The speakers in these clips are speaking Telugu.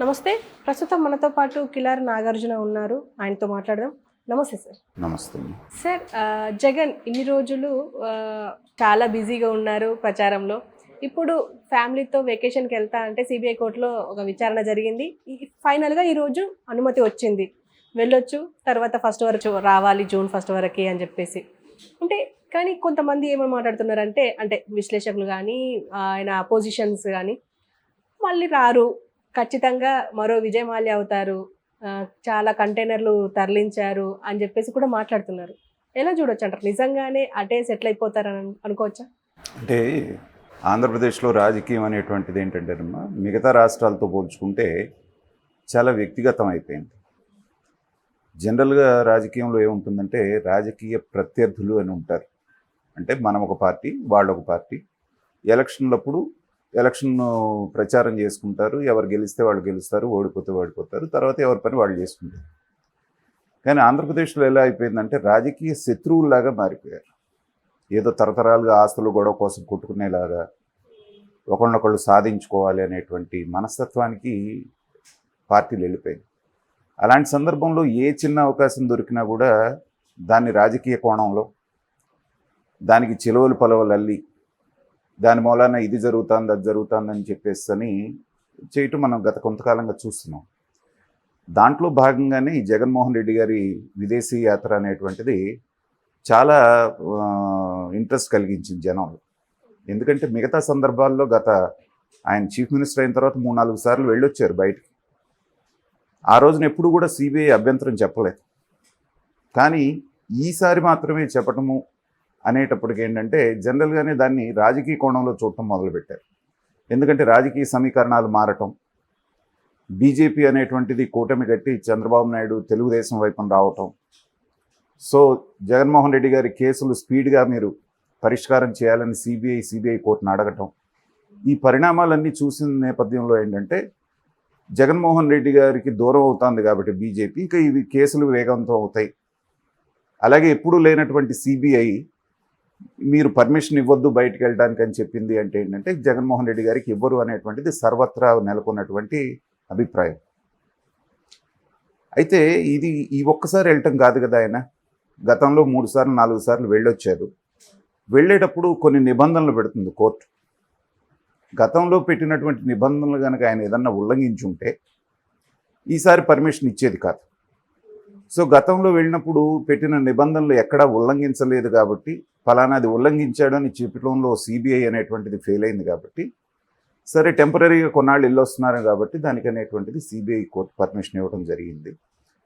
నమస్తే. ప్రస్తుతం మనతో పాటు కిలారి నాగార్జున ఉన్నారు. ఆయనతో మాట్లాడదాం. నమస్తే సార్. నమస్తే. సార్ జగన్ ఇన్ని రోజులు చాలా బిజీగా ఉన్నారు ప్రచారంలో. ఇప్పుడు ఫ్యామిలీతో వెకేషన్కి వెళ్తా అంటే సిబిఐ కోర్టులో ఒక విచారణ జరిగింది. ఈ- ఫైనల్గా ఈరోజు అనుమతి వచ్చింది. వెళ్ళొచ్చు తర్వాత ఫస్ట్ వరకు రావాలి జూన్ ఫస్ట్ వరకు అని చెప్పేసి. అంటే కానీ కొంతమంది ఏమని మాట్లాడుతున్నారంటే అంటే విశ్లేషకులు కానీ ఆయన అపోజిషన్స్ కానీ మళ్ళీ రారు. ఖచ్చితంగా మరో విజయమాల్య అవుతారు. చాలా కంటైనర్లు తరలించారు అని చెప్పేసి కూడా మాట్లాడుతున్నారు. ఎలా చూడొచ్చు అంటారు? నిజంగానే అటే సెటిల్ అయిపోతారని అనుకోవచ్చా? అంటే ఆంధ్రప్రదేశ్లో రాజకీయం అనేటువంటిది ఏంటంటే అమ్మా, మిగతా రాష్ట్రాలతో పోల్చుకుంటే చాలా వ్యక్తిగతం అయిపోయింది. జనరల్గా రాజకీయంలో ఏముంటుందంటే రాజకీయ ప్రత్యర్థులు అని ఉంటారు. అంటే మనం ఒక పార్టీ వాళ్ళు ఒక పార్టీ. ఎలక్షన్లప్పుడు ఎలక్షన్ ప్రచారం చేసుకుంటారు. ఎవరు గెలిస్తే వాళ్ళు గెలుస్తారు. ఓడిపోతే ఓడిపోతారు. తర్వాత ఎవరి పని వాళ్ళు చేసుకుంటారు. కానీ ఆంధ్రప్రదేశ్లో ఎలా అయిపోయిందంటే రాజకీయ శత్రువుల్లాగా మారిపోయారు. ఏదో తరతరాలుగా ఆస్తులు గొడవ కోసం కొట్టుకునేలాగా ఒకళ్ళొకళ్ళు సాధించుకోవాలి అనేటువంటి మనస్తత్వానికి పార్టీలు వెళ్ళిపోయింది అలాంటి సందర్భంలో ఏ చిన్న అవకాశం దొరికినా కూడా దాన్ని రాజకీయ కోణంలో దానికి చిలువలు పలవలు అల్లి దాని మూలాన ఇది జరుగుతుంది అది జరుగుతుంది అని చెప్పేసి అని చేయటం మనం గత కొంతకాలంగా చూస్తున్నాం. దాంట్లో భాగంగానే ఈ జగన్మోహన్ రెడ్డి గారి విదేశీ యాత్ర అనేటువంటిది చాలా ఇంట్రెస్ట్ కలిగించింది జనంలో. ఎందుకంటే మిగతా సందర్భాల్లో గత ఆయన చీఫ్ మినిస్టర్ అయిన తర్వాత మూడు నాలుగు సార్లు వెళ్ళొచ్చారు బయటికి. ఆ రోజున ఎప్పుడు కూడా సిబిఐ అభ్యంతరం చెప్పలేదు. కానీ ఈసారి మాత్రమే చెప్పటము అనేటప్పటికి ఏంటంటే జనరల్గానే దాన్ని రాజకీయ కోణంలో చూడటం మొదలుపెట్టారు. ఎందుకంటే రాజకీయ సమీకరణాలు మారటం బీజేపీ అనేటువంటిది కూటమి కట్టి చంద్రబాబు నాయుడు తెలుగుదేశం వైపున రావటం. సో జగన్మోహన్ రెడ్డి గారి కేసులు స్పీడ్గా మీరు పరిష్కారం చేయాలని సిబిఐ సిబిఐ కోర్టును అడగటం. ఈ పరిణామాలన్నీ చూసిన నేపథ్యంలో ఏంటంటే జగన్మోహన్ రెడ్డి గారికి దూరం అవుతుంది కాబట్టి బీజేపీ ఇక ఇవి కేసులు వేగవంతం అవుతాయి. అలాగే ఎప్పుడూ లేనటువంటి సిబిఐ మీరు పర్మిషన్ ఇవ్వద్దు బయటకు వెళ్ళడానికి అని చెప్పింది అంటే ఏంటంటే జగన్మోహన్ రెడ్డి గారికి ఇవ్వరు అనేటువంటిది సర్వత్రా నెలకొన్నటువంటి అభిప్రాయం. అయితే ఇది ఈ ఒక్కసారి వెళ్ళటం కాదు కదా ఆయన. గతంలో మూడు సార్లు నాలుగు సార్లు వెళ్ళొచ్చారు. వెళ్ళేటప్పుడు కొన్ని నిబంధనలు పెడుతుంది కోర్టు. గతంలో పెట్టినటువంటి నిబంధనలు కనుక ఆయన ఏదన్నా ఉల్లంఘించుంటే ఈసారి పర్మిషన్ ఇచ్చేది కాదు. సో గతంలో వెళ్ళినప్పుడు పెట్టిన నిబంధనలు ఎక్కడా ఉల్లంఘించలేదు కాబట్టి ఫలానాది ఉల్లంఘించాడు అని చెప్పడంలో సిబిఐ అనేటువంటిది ఫెయిల్ అయింది కాబట్టి సరే టెంపరీగా కొన్నాళ్ళు ఇల్లు వస్తున్నారు కాబట్టి దానికి అనేటువంటిది సిబిఐ కోర్టు పర్మిషన్ ఇవ్వడం జరిగింది.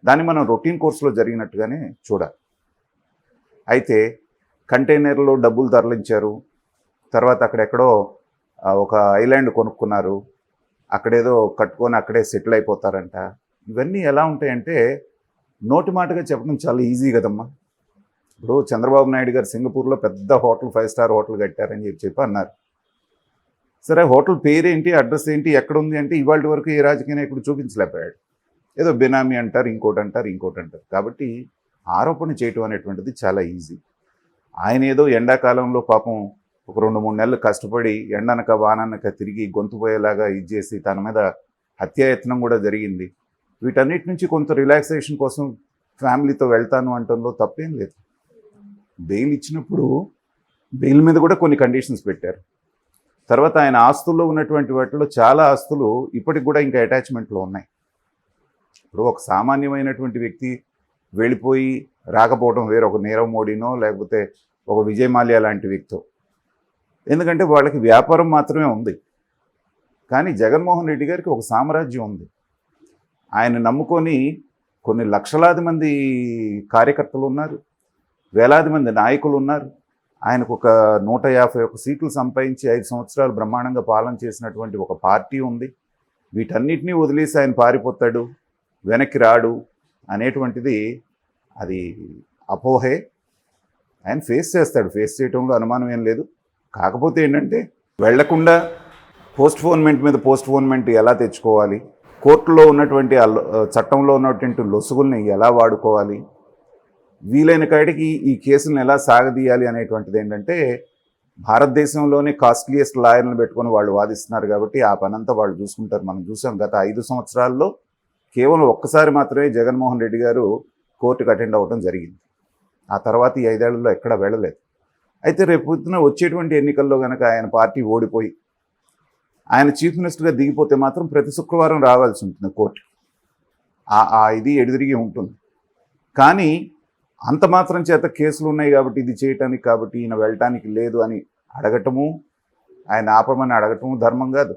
దాన్ని మనం రొటీన్ కోర్సులో జరిగినట్టుగానే చూడాలి. అయితే కంటైనర్లో డబ్బులు తరలించారు తర్వాత అక్కడెక్కడో ఒక ఐలాండ్ కొనుక్కున్నారు అక్కడేదో కట్టుకొని అక్కడే సెటిల్ అయిపోతారంట. ఇవన్నీ ఎలా ఉంటాయంటే నోటి మాటగా చెప్పడం చాలా ఈజీ కదమ్మా. ఇప్పుడు చంద్రబాబు నాయుడు గారు సింగపూర్లో పెద్ద హోటల్ ఫైవ్ స్టార్ హోటల్ కట్టారని చెప్పి చెప్పి అన్నారు. సరే హోటల్ పేరేంటి అడ్రస్ ఏంటి ఎక్కడ ఉంది అంటే ఇవాళ వరకు ఏ రాజకీయ నాయకుడు చూపించలేకపోయాడు. ఏదో బినామీ అంటారు ఇంకోటి అంటారు ఇంకోటి అంటారు. కాబట్టి ఆరోపణ చేయటం అనేటువంటిది చాలా ఈజీ. ఆయన ఏదో ఎండాకాలంలో పాపం ఒక రెండు మూడు నెలలు కష్టపడి ఎండనక వాననక తిరిగి గొంతు పోయేలాగా ఇది చేసి తన మీద హత్యాయత్నం కూడా జరిగింది. వీటన్నిటి నుంచి కొంత రిలాక్సేషన్ కోసం ఫ్యామిలీతో వెళ్తాను అంటంలో తప్పేం లేదు. బెయిల్ ఇచ్చినప్పుడు బెయిల్ మీద కూడా కొన్ని కండిషన్స్ పెట్టారు. తర్వాత ఆయన ఆస్తుల్లో ఉన్నటువంటి వాటిలో చాలా ఆస్తులు ఇప్పటికి కూడా ఇంకా అటాచ్మెంట్లో ఉన్నాయి. ఇప్పుడు ఒక సామాన్యమైనటువంటి వ్యక్తి వెళ్ళిపోయి రాకపోవడం వేరే ఒక నీరవ్ మోడీనో లేకపోతే ఒక విజయ్ మాల్యా లాంటి వ్యక్తో ఎందుకంటే వాళ్ళకి వ్యాపారం మాత్రమే ఉంది. కానీ జగన్మోహన్ రెడ్డి గారికి ఒక సామ్రాజ్యం ఉంది. ఆయన నమ్ముకొని కొన్ని లక్షలాది మంది కార్యకర్తలు ఉన్నారు వేలాది మంది నాయకులు ఉన్నారు. ఆయనకు ఒక నూట యాభై ఒక సీట్లు సంపాదించి ఐదు సంవత్సరాలు బ్రహ్మాండంగా పాలన చేసినటువంటి ఒక పార్టీ ఉంది. వీటన్నిటినీ వదిలేసి ఆయన పారిపోతాడు వెనక్కి రాడు అనేటువంటిది అది అపోహే. ఆయన ఫేస్ చేస్తాడు ఫేస్ చేయడంలో అనుమానం ఏం లేదు. కాకపోతే ఏంటంటే వెళ్ళకుండా పోస్ట్ ఫోన్మెంట్ మీద పోస్ట్ ఫోన్మెంట్ ఎలా తెచ్చుకోవాలి? కోర్టులో ఉన్నటువంటి చట్టంలో ఉన్నటువంటి లొసుగుల్ని ఎలా వాడుకోవాలి? వీలైన కాడికి ఈ కేసులను ఎలా సాగదీయాలి అనేటువంటిది ఏంటంటే భారతదేశంలోనే కాస్ట్లీయెస్ట్ లాయర్లను పెట్టుకొని వాళ్ళు వాదిస్తున్నారు కాబట్టి ఆ పనంతా వాళ్ళు చూసుకుంటారు. మనం చూసాం గత ఐదు సంవత్సరాల్లో కేవలం ఒక్కసారి మాత్రమే జగన్మోహన్ రెడ్డి గారు కోర్టుకు అటెండ్ అవ్వడం జరిగింది. ఆ తర్వాత ఈ ఐదేళ్ళలో ఎక్కడా వెళ్ళలేదు. అయితే రేపు పొద్దున వచ్చేటువంటి ఎన్నికల్లో కనుక ఆయన పార్టీ ఓడిపోయి ఆయన చీఫ్ మినిస్టర్గా దిగిపోతే మాత్రం ప్రతి శుక్రవారం రావాల్సి ఉంటుంది కోర్టు. ఆ- ఆ ఇది ఎడుదిరిగి ఉంటుంది. కానీ అంత మాత్రం చేత కేసులు ఉన్నాయి కాబట్టి ఇది చేయటానికి కాబట్టి ఈయన వెళ్ళటానికి లేదు అని అడగటము ఆయన ఆపమని అడగటము ధర్మం కాదు.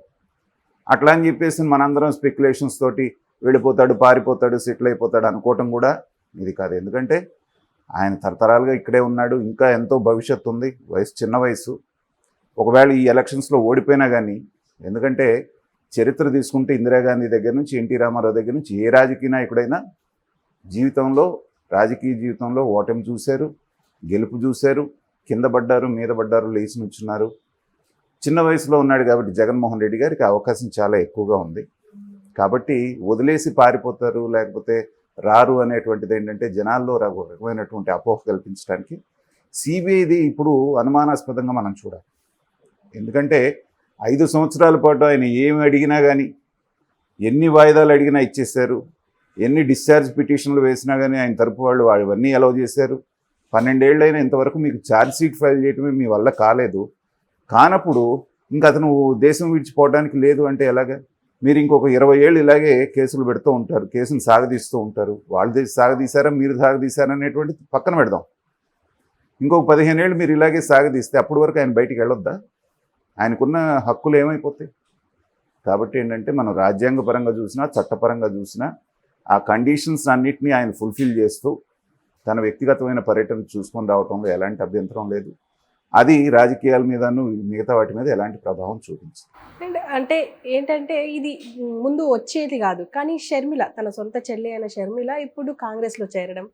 అట్లా అని చెప్పేసి మనందరం స్పెక్యులేషన్స్ తోటి వెళ్ళిపోతాడు పారిపోతాడు సెటిల్ అయిపోతాడు అనుకోవటం కూడా ఇది కాదు. ఎందుకంటే ఆయన తరతరాలుగా ఇక్కడే ఉన్నాడు ఇంకా ఎంతో భవిష్యత్తు ఉంది వయసు చిన్న వయసు. ఒకవేళ ఈ ఎలక్షన్స్లో ఓడిపోయినా కానీ ఎందుకంటే చరిత్ర తీసుకుంటే ఇందిరాగాంధీ దగ్గర నుంచి ఎన్టీ రామారావు దగ్గర నుంచి ఏ రాజకీయ నాయకుడైనా జీవితంలో రాజకీయ జీవితంలో ఓటమి చూశారు గెలుపు చూశారు కింద పడ్డారు మీద పడ్డారు లేచి నుంచున్నారు చిన్న వయసులో ఉన్నాడు కాబట్టి జగన్మోహన్ రెడ్డి గారికి అవకాశం చాలా ఎక్కువగా ఉంది. కాబట్టి వదిలేసి పారిపోతారు లేకపోతే రారు అనేటువంటిది ఏంటంటే జనాల్లో ర- రకమైనటువంటి అపోహ కల్పించడానికి సిబిఐది ఇప్పుడు అనుమానాస్పదంగా మనం చూడాలి. ఎందుకంటే ఐదు సంవత్సరాల పాటు ఆయన ఏమి అడిగినా కానీ ఎన్ని వాయిదాలు అడిగినా ఇచ్చేశారు ఎన్ని డిశ్చార్జ్ పిటిషన్లు వేసినా కానీ ఆయన తరపు వాళ్ళు అవన్నీ అలౌ చేశారు. పన్నెండేళ్ళైనా ఇంతవరకు మీకు ఛార్జ్ షీట్ ఫైల్ చేయడమే మీ వల్ల కాలేదు. కానప్పుడు ఇంకా అతను దేశం విడిచిపోవడానికి లేదు అంటే ఎలాగా? మీరు ఇంకొక ఇరవై ఏళ్ళు ఇలాగే కేసులు పెడుతూ ఉంటారు కేసును సాగదీస్తూ ఉంటారు. వాళ్ళు సాగదీశారా మీరు సాగదీశారా అనేటువంటి పక్కన పెడదాం. ఇంకొక పదిహేను ఏళ్ళు మీరు ఇలాగే సాగదీస్తే అప్పటి వరకు ఆయన బయటికి వెళ్ళొద్దా? ఆయనకున్న హక్కులు ఏమైపోతాయి? కాబట్టి ఏంటంటే మనం రాజ్యాంగపరంగా చూసినా చట్టపరంగా చూసినా ఆ కండిషన్స్ అన్నిటినీ ఆయన ఫుల్ఫిల్ చేస్తూ తన వ్యక్తిగతమైన పర్యటన చూసుకొని రావడంలో ఎలాంటి అభ్యంతరం లేదు. అది రాజకీయాల మీదను మిగతా వాటి మీద ఎలాంటి ప్రభావం చూపించదు. అండ్ అంటే ఏంటంటే ఇది ముందు వచ్చేది కాదు. కానీ షర్మిల తన సొంత చెల్లి అయిన షర్మిల ఇప్పుడు కాంగ్రెస్లో చేరడం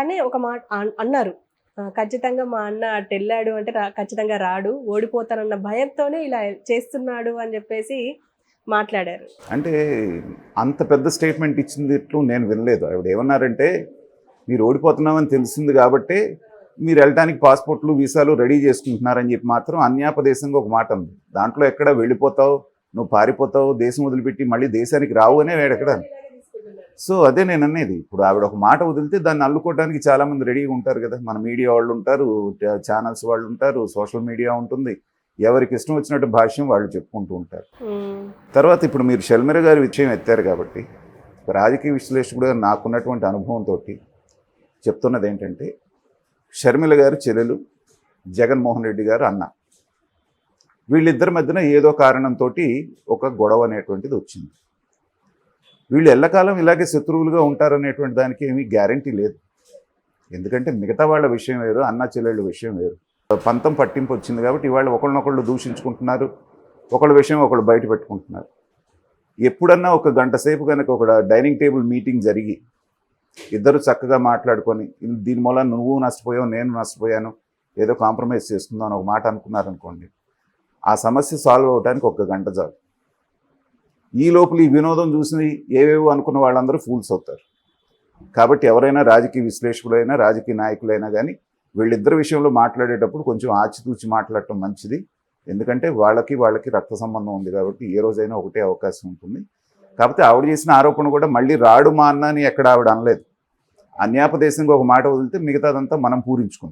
తనే ఒక మాట అన్- అన్నారు. ఖచ్చితంగా మా అన్న అటు వెళ్ళాడు అంటే రా- ఖచ్చితంగా రాడు. ఓడిపోతానన్న భయంతోనే ఇలా చేస్తున్నాడు అని చెప్పేసి మాట్లాడారు. అంటే అంత పెద్ద స్టేట్మెంట్ ఇచ్చింది నేను వినలేదు. ఆవిడ ఏమన్నారంటే మీరు ఓడిపోతున్నామని తెలిసింది కాబట్టి మీరు వెళ్ళడానికి పాస్పోర్ట్లు వీసాలు రెడీ చేసుకుంటున్నారని చెప్పి మాత్రం అన్యాపదేశంగా ఒక మాట ఉంది దాంట్లో ఎక్కడ వెళ్ళిపోతావు? నువ్వు పారిపోతావు? దేశం వదిలిపెట్టి మళ్ళీ దేశానికి రావు అనే వాడు ఎక్కడ? సో అదే నేను అనేది ఇప్పుడు ఆవిడ ఒక మాట వదిలితే దాన్ని అల్లుకోవడానికి చాలా మంది రెడీగా ఉంటారు కదా. మన మీడియా వాళ్ళు ఉంటారు ఛానల్స్ వాళ్ళు ఉంటారు సోషల్ మీడియా ఉంటుంది. ఎవరికి ఇష్టం వచ్చినట్టు భాష్యం వాళ్ళు చెప్పుకుంటూ ఉంటారు. తర్వాత ఇప్పుడు మీరు షల్మిర గారి విషయం ఎత్తారు కాబట్టి రాజకీయ విశ్లేషకుడుగా నాకున్నటువంటి అనుభవంతో చెప్తున్నది ఏంటంటే షర్మిల గారు చెల్లెలు జగన్మోహన్ రెడ్డి గారు అన్న. వీళ్ళిద్దరి మధ్యన ఏదో కారణంతో ఒక గొడవ అనేటువంటిది వచ్చింది. వీళ్ళు ఎల్లకాలం ఇలాగే శత్రువులుగా ఉంటారనేటువంటి దానికి ఏమీ గ్యారంటీ లేదు. ఎందుకంటే మిగతా వాళ్ళ విషయం వేరు అన్న చెల్లెళ్ళ విషయం వేరు. పంతం పట్టింపు వచ్చింది కాబట్టి ఇవాళ ఒకళ్ళనొకళ్ళు దూషించుకుంటున్నారు ఒకళ్ళ విషయం ఒకళ్ళు బయట పెట్టుకుంటున్నారు. ఎప్పుడన్నా ఒక గంట సేపు కనుక ఒక డైనింగ్ టేబుల్ మీటింగ్ జరిగి ఇద్దరు చక్కగా మాట్లాడుకొని దీని మూలన నువ్వు నష్టపోయావు నేను నష్టపోయాను ఏదో కాంప్రమైజ్ చేసుకుందాం అని ఒక మాట అనుకున్నారనుకోండి ఆ సమస్య సాల్వ్ అవడానికి ఒక గంట చాలు. ఈ లోపల ఈ వినోదం చూసి ఏవేవో అనుకున్న వాళ్ళందరూ ఫూల్స్ అవుతారు. కాబట్టి ఎవరైనా రాజకీయ విశ్లేషకులైనా రాజకీయ నాయకులైనా కానీ వీళ్ళిద్దరి విషయంలో మాట్లాడేటప్పుడు కొంచెం ఆచితూచి మాట్లాడటం మంచిది. ఎందుకంటే వాళ్ళకి వాళ్ళకి రక్త సంబంధం ఉంది కాబట్టి ఏ రోజైనా ఒకటే అవకాశం ఉంటుంది. కాకపోతే ఆవిడ చేసిన ఆరోపణ కూడా మళ్ళీ రాడు మా అన్న అని ఎక్కడ ఆవిడ అనలేదు. అన్యాపదేశంగా ఒక మాట వదిలితే మిగతాదంతా మనం పూరించుకున్నాం